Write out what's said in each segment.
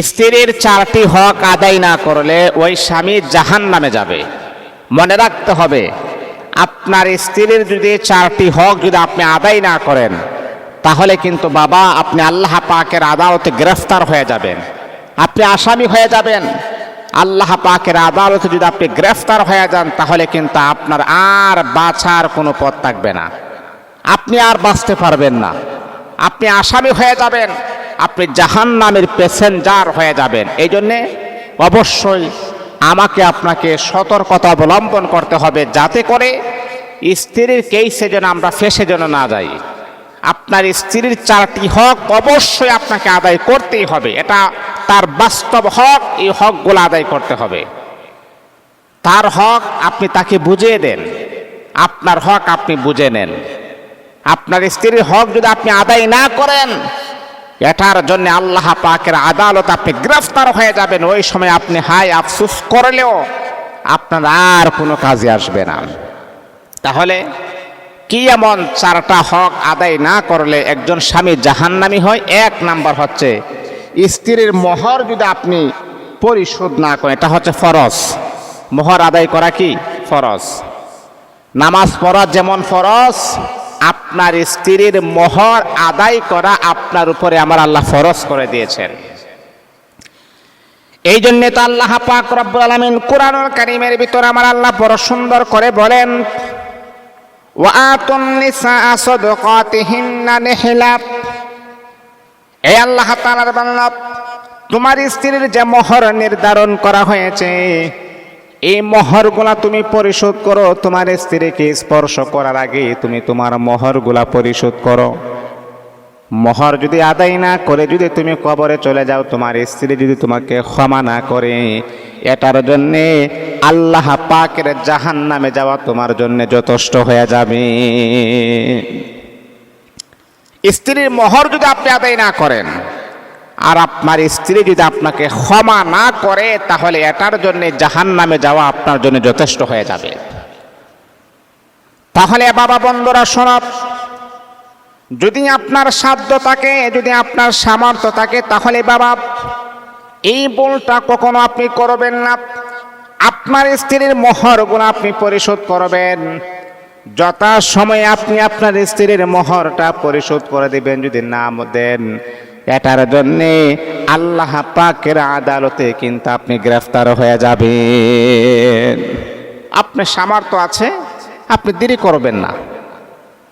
স্ত্রীর চারটি হক আদায় না করলে ওই স্বামী জাহান নামে যাবে। মনে রাখতে হবে, আপনার স্ত্রীর যদি চারটি হক যদি আপনি আদায় না করেন, তাহলে কিন্তু বাবা আপনি আল্লাহ পাকের আদালতে গ্রেফতার হয়ে যাবেন। আপনি আসামি হয়ে যাবেন। আল্লাহ পাকের আদালতে যদি আপনি গ্রেফতার হয়ে যান, তাহলে কিন্তু আপনার আর বাঁচার কোনো পথ থাকবে না। আপনি আর বাঁচতে পারবেন না। আপনি আসামি হয়ে যাবেন। আপনি জাহান নামের প্যাসেঞ্জার হয়ে যাবেন। এই জন্যে অবশ্যই আমাকে আপনাকে সতর্কতা অবলম্বন করতে হবে যাতে করে স্ত্রীর কেসে যেন আমরা ফেসে যেন না যাই। আপনার স্ত্রীর চারটি হক অবশ্যই আপনাকে আদায় করতেই হবে। এটা তার বাস্তব হক, এই হকগুলো আদায় করতে হবে। তার হক আপনি তাকে বুঝিয়ে দেন। আপনার হক আপনি বুঝে নেন। আপনার স্ত্রীর হক যদি আপনি আদায় না করেন এটার জন্য আল্লাহ পাকের আদালত আপনি গ্রেফতার হয়ে যাবেন। ওই সময় আপনি হাই আফসুস করলেও আপনার আর কোনো কাজে আসবে না। তাহলে কি এমন চারটা হক আদায় না করলে একজন স্বামী জাহান্নামি হয়? এক নাম্বার হচ্ছে, স্ত্রীর মোহর যদি আপনি পরিশোধ না করেন, এটা হচ্ছে ফরজ। মোহর আদায় করা কি? ফরজ। নামাজ পড়া যেমন ফরজ আপনার স্ত্রীর মোহর আদায় করা আপনার উপরে আমার আল্লাহ ফরজ করে দিয়েছেন। এই জন্যে তো আল্লাহ পাক রব্বুল আলামিন কোরআনুল কারীমের ভিতরে আমার আল্লাহ বড় সুন্দর করে বলেন এই আল্লাহ বান্দা, তোমার স্ত্রীর যে মোহর নির্ধারণ করা হয়েছে এই মোহরগুলা তুমি পরিশোধ করো, তোমার স্ত্রীকে স্পর্শ করার আগে তুমি তোমার মোহরগুলা পরিশোধ করো। মোহর যদি আদায় না করে, যদি তুমি কবরে চলে যাও, তোমার স্ত্রী যদি তোমাকে ক্ষমা না করে, এটার জন্যে আল্লাহ পাকের জাহান নামে যাওয়া তোমার জন্য যথেষ্ট হয়ে যাবে। স্ত্রীর মোহর যদি আপনি আদায় না করেন আর আপনার স্ত্রী যদি আপনাকে ক্ষমা না করে, তাহলে এটার জন্য জাহান নামে যাওয়া আপনার জন্য যথেষ্ট হয়ে যাবে। তাহলে বাবা বন্ধুরা শোনব যদি আপনার সাধ্য থাকে, যদি আপনার সামর্থ্য থাকে, তাহলে বাবা, এই বলটা কখনো আপনি করবেন না। আপনার স্ত্রীর মোহরগুলো আপনি পরিশোধ করবেন। যথা সময়ে আপনি আপনার স্ত্রীর মোহরটা পরিশোধ করে দিবেন, যদি না দেন। এটার জন্যে আল্লাহ পাকের আদালতে কিন্তু আপনি গ্রেফতার হয়ে যাবেন। আপনার সামর্থ্য আছে, আপনি দেরি করবেন না।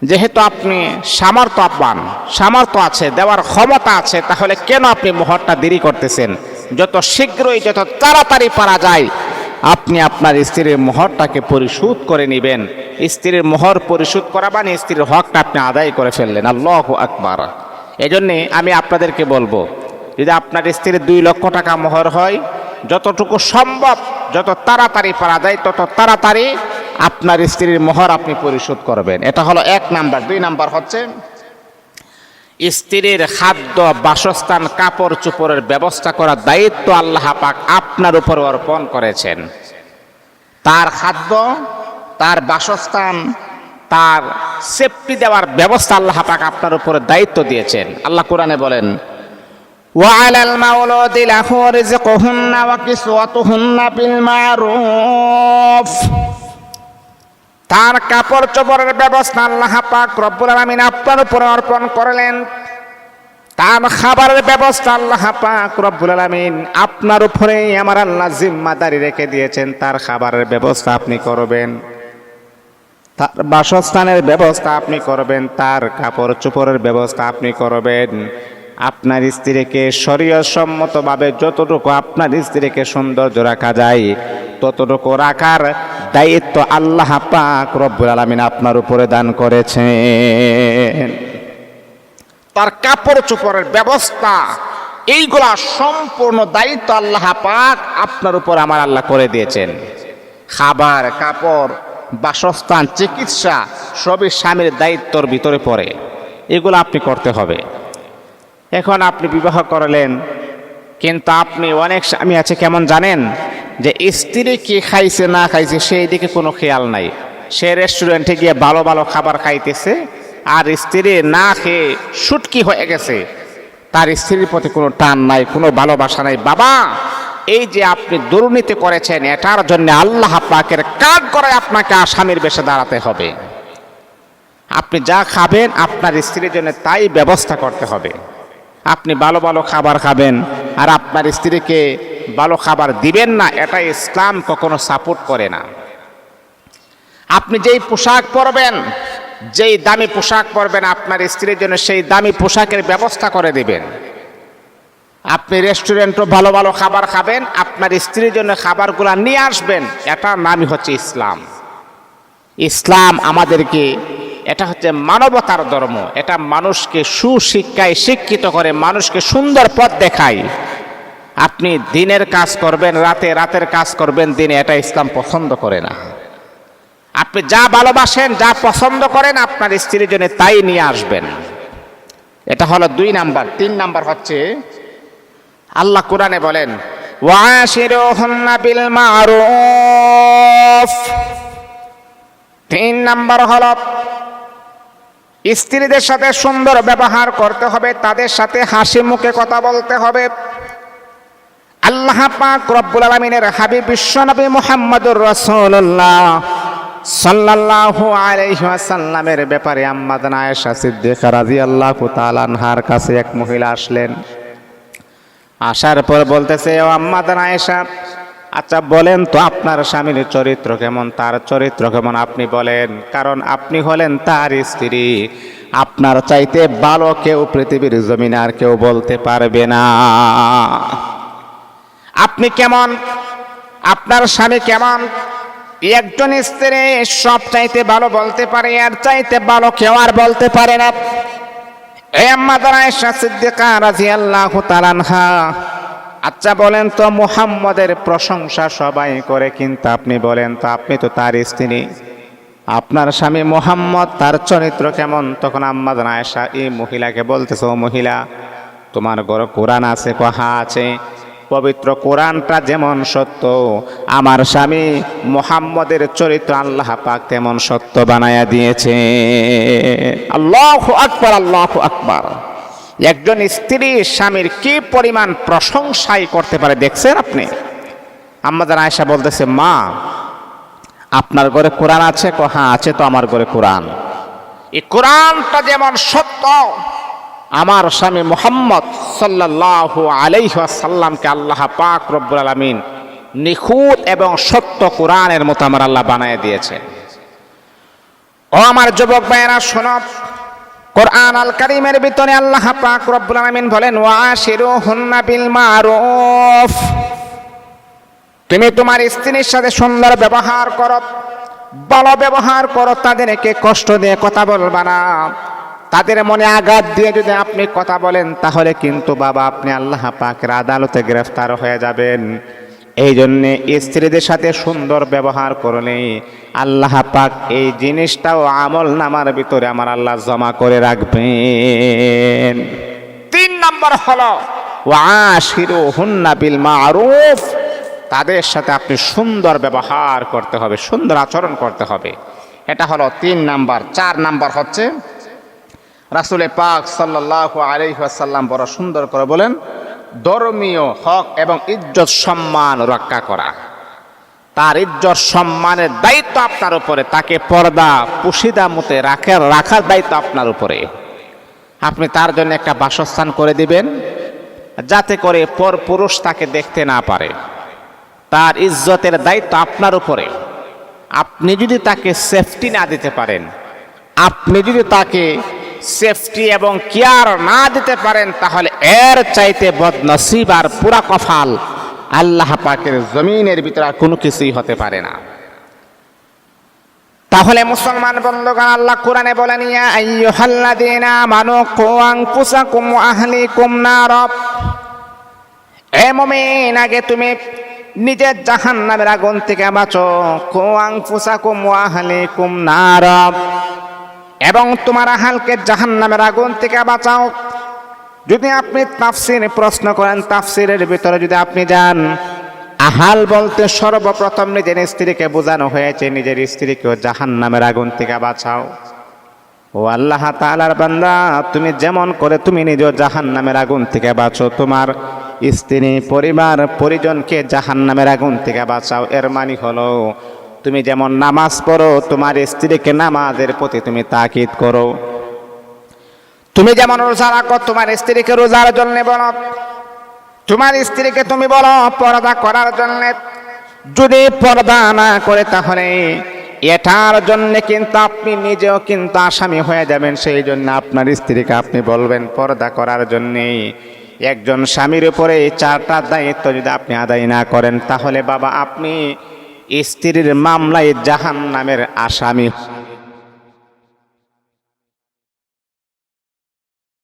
যেহেতু আপনি সামর্থ্য পান সামর্থ্য আছে, দেওয়ার ক্ষমতা আছে, তাহলে কেন আপনি মোহরটা দেরি করতেছেন? যত শীঘ্রই, যত তাড়াতাড়ি পারা যায়, আপনি আপনার স্ত্রীর মোহরটাকে পরিশোধ করে নেবেন। স্ত্রীর মোহর পরিশোধ করা মানে স্ত্রীর হকটা আপনি আদায় করে ফেললেন। আল্লাহ আকবার। এই জন্যে আমি আপনাদেরকে বলব, যদি আপনার স্ত্রীর দুই লক্ষ টাকা মোহর হয়, যতটুকু সম্ভব, যত তাড়াতাড়ি পারা যায়, তত তাড়াতাড়ি আপনার স্ত্রীর মোহর আপনি পরিশোধ করবেন। এটা হলো এক নাম্বার। দুই নাম্বার হচ্ছে, স্ত্রীর খাদ্য, বাসস্থান, কাপড় চোপড়ের ব্যবস্থা করার দায়িত্ব আল্লাহ পাক আপনার উপর অর্পণ করেছেন। তার খাদ্য, তার বাসস্থান তার সেফটি দেওয়ার ব্যবস্থা আল্লাহ পাক আপনার উপরে দায়িত্ব দিয়েছেন আল্লাহ কোরআনে বলেন وعلى المولود له رزقهن وكسوتهن بالمعروف তার কাপড় চোপড়ের ব্যবস্থা আল্লাহ পাক রব্বুল আলামিন আপনার উপর অর্পণ করলেন তার খাবারের ব্যবস্থা আল্লাহ পাক রব্বুল আলামিন আপনার উপরে আমার আল্লাহ জিম্মাদারি রেখে দিয়েছেন তার খাবারের ব্যবস্থা আপনি করবেন তার বাসস্থানের ব্যবস্থা আপনি করবেন, তার কাপড় চোপড়ের ব্যবস্থা আপনি করবেন। আপনার স্ত্রীকে শরীয়সম্মতভাবে যতটুকু আপনার স্ত্রীকে সৌন্দর্য রাখা যায়, ততটুকু রাখার দায়িত্ব আল্লাহ পাক রব্বুল আলমিন আপনার উপরে দান করেছেন। তার কাপড় চোপড়ের ব্যবস্থা, এইগুলা সম্পূর্ণ দায়িত্ব আল্লাহ পাক আপনার উপর আমার আল্লাহ করে দিয়েছেন। খাবার, কাপড় বাসস্থান, চিকিৎসা, সবই স্বামীর দায়িত্বর ভিতরে পড়ে। এগুলো আপনি করতে হবে। এখন আপনি বিবাহ করলেন, কিন্তু আপনি অনেক স্বামী আছে, কেমন জানেন? যে স্ত্রী কি খাইছে, না খাইছে, সেই দিকে কোনো খেয়াল নাই। সে রেস্টুরেন্টে গিয়ে ভালো ভালো খাবার খাইতেছে, আর স্ত্রী না খেয়ে সুটকি হয়ে গেছে। তার স্ত্রীর প্রতি কোনো টান নাই, কোনো ভালোবাসা নাই। বাবা এই যে আপনি দুর্নীতি করেছেন, এটার জন্য আল্লাহ পাকের কাজ করে আপনাকে আসামির বেশে দাঁড়াতে হবে। আপনি যা খাবেন, আপনার স্ত্রীর জন্য তাই ব্যবস্থা করতে হবে। আপনি ভালো ভালো খাবার খাবেন, আর আপনার স্ত্রীকে ভালো খাবার দিবেন না, এটা ইসলাম কখনো সাপোর্ট করে না। আপনি যেই পোশাক পরবেন, যেই দামি পোশাক পরবেন, আপনার স্ত্রীর জন্য সেই দামি পোশাকের ব্যবস্থা করে দিবেন। আপনি রেস্টুরেন্টও ভালো ভালো খাবার খাবেন, আপনার স্ত্রীর জন্য খাবারগুলো নিয়ে আসবেন এটার নামই হচ্ছে ইসলাম। ইসলাম আমাদেরকে, এটা হচ্ছে মানবতার ধর্ম, এটা মানুষকে সুশিক্ষায় শিক্ষিত করে, মানুষকে সুন্দর পথ দেখায়। আপনি দিনের কাজ করবেন, রাতে রাতের কাজ করবেন, দিনে এটা ইসলাম পছন্দ করে না। আপনি যা ভালোবাসেন, যা পছন্দ করেন, আপনার স্ত্রীর জন্য তাই নিয়ে আসবেন। এটা হলো দুই নাম্বার, তিন নাম্বার হচ্ছে আল্লাহ কোরআনে বলেন বিল মারুফ তিন নাম্বার হল, স্ত্রীদের সাথে সুন্দর ব্যবহার করতে হবে, তাদের সাথে হাসি মুখে কথা বলতে হবে। আল্লাহ পাক রব্বুল আলমিনের হাবিব বিশ্বনবী মুহাম্মদুর রাসূলুল্লাহ সাল্লাল্লাহু আলাইহি ওয়াসাল্লামের ব্যাপারে আম্মাদান আয়েশা সিদ্দিকা রাদিয়াল্লাহু তাআলা আনহার কাছে এক মহিলা আসলেন। আসার পর বলতেছে, ও আম্মাদান আয়েশা আচ্ছা বলেন তো আপনার স্বামীর চরিত্র কেমন? তার চরিত্র কেমন আপনি বলেন? কারণ আপনি হলেন তার স্ত্রী। আপনার চাইতে ভালো কেউ পৃথিবীর জমিনে আর কেউ বলতে পারবে না। আপনি কেমন? আপনার স্বামী কেমন? একজন স্ত্রী সব চাইতে ভালো বলতে পারে, আর চাইতে ভালো কেউ আর বলতে পারে না। আচ্ছা বলেন তো মুহাম্মদের প্রশংসা সবাই করে কিন্তু আপনি বলেন তো আপনি তো তার স্ত্রী। আপনার স্বামী মোহাম্মদ তার চরিত্র কেমন? তখন আম্মাদ আয়েশা, এই মহিলাকে বলতেছে ও মহিলা, তোমার গর কোরআন আছে কহা আছে পবিত্র কোরআনটা যেমন সত্য আমার স্বামী মোহাম্মদের চরিত্র আল্লাহ পাক তেমন সত্য বানায়া দিয়েছে। আল্লাহ আকবার আল্লাহ আকবার। একজন স্ত্রী স্বামীর কি পরিমাণ প্রশংসাই করতে পারে দেখছেন আপনি? আমাদের আয়সা বলতেছে মা আপনার ঘরে কোরআন আছে? কো হ্যাঁ আছে তো আমার ঘরে কোরআন। এই কোরআনটা যেমন সত্য আমার স্বামী মোহাম্মদ সাল্লাল্লাহু আলাইহি সাল্লামকে আল্লাহ পাক রব্বুল আলামিন নিখুঁত এবং সত্য কোরআনের মতো আমার আল্লাহ বানায় দিয়েছে। ও আমার যুবক ভাইয়েরা, শোনো, কোরআন আল কারিমের ভিতরে আল্লাহ পাক রব্বুল আলামিন বলেন ওয়াশিরুহুন্না বিল মারুফ। তুমি তোমার স্ত্রীর সাথে সুন্দর ব্যবহার করো, ভালো ব্যবহার করো, তাদেরকে কষ্ট দিয়ে কথা বলবা না। তাদের মনে আঘাত দিয়ে যদি আপনি কথা বলেন, তাহলে কিন্তু বাবা আপনি আল্লাহ পাকের আদালতে গ্রেফতার হয়ে যাবেন। এই জন্যে স্ত্রীদের সাথে সুন্দর ব্যবহার করলে আল্লাহ পাক এই জিনিসটাও আমল নামার ভিতরে আমার আল্লাহ জমা করে রাখবেন। তিন নম্বর হলো ওয়াশিরু হুন্না বিল মারুফ। তাদের সাথে আপনি সুন্দর ব্যবহার করতে হবে, সুন্দর আচরণ করতে হবে। এটা হলো তিন নাম্বার। চার নাম্বার হচ্ছে রাসুলে পাক সাল্লাহ আলহাসাল্লাম বড় সুন্দর করে বলেন, ধর্মীয় হক এবং ইজ্জত সম্মান রক্ষা করা। তার ইজ্জত সম্মানের দায়িত্ব আপনার উপরে, তাকে পর্দা পুশিদা মতে রাখার রাখার দায়িত্ব আপনার উপরে। আপনি তার জন্য একটা বাসস্থান করে দিবেন, যাতে করে পর পুরুষ তাকে দেখতে না পারে। তার ইজ্জতের দায়িত্ব আপনার উপরে। আপনি যদি তাকে সেফটি না দিতে পারেন, আপনি যদি তাকে সেফটি এবং কেয়ার না দিতে পারেন, তাহলে এর চাইতে বদনসিব আর পুরা কফাল আল্লাহ পাকের জমিনের ভিতরে আর কোনো কিছুই হতে পারে না। তাহলে মুসলমান বন্ধুগণ, আল্লাহ কোরআনে বলেন, ইয়া আইয়ুহাল্লাযীনা আমানু কু আনফুসাকুম ওয়া আহলিকুম নার। এ মুমিন, আগে তুমি নিজের জাহান্নামের আগুন থেকে বাঁচো। কু আনফুসাকুম ওয়া আহলিকুম নার। এবং তোমার আহালকে জাহান্নামের আগুন থেকে বাঁচাও। যদি আপনি তাফসির প্রশ্ন করেন, তাফসিরের ভিতরে যদি আপনি যান, আহাল বলতে সর্বপ্রথম নিজের স্ত্রীকে বোঝানো হয়েছে, নিজের স্ত্রীকেও জাহান নামের আগুন থেকে বাঁচাও। ও আল্লাহ তাআলার বান্দা, তুমি যেমন করে তুমি নিজ জাহান নামের আগুন থেকে বাঁচো। তোমার স্ত্রী, পরিবার, পরিজনকে জাহান নামের আগুন থেকে বাঁচাও। এর মানি হলো তুমি যেমন নামাজ পড়ো, তোমার স্ত্রীকে নামাজের প্রতি তুমি তাকিদ করো। তুমি যেমন রোজা রাখো, তোমার স্ত্রীকে রোজার জন্য বলো। তোমার স্ত্রীকে তুমি বলো, পর্দা করার জন্য। যদি পর্দা না করে তাহলে এটার জন্য কিন্তু আপনি নিজেও কিন্তু আসামি হয়ে যাবেন। সেই জন্য আপনার স্ত্রীকে আপনি বলবেন, পর্দা করার জন্যে একজন স্বামীর উপরে চারটা দায়িত্ব যদি আপনি আদায় না করেন, তাহলে বাবা আপনি স্ত্রীর মামলায় জাহান নামের আসামি।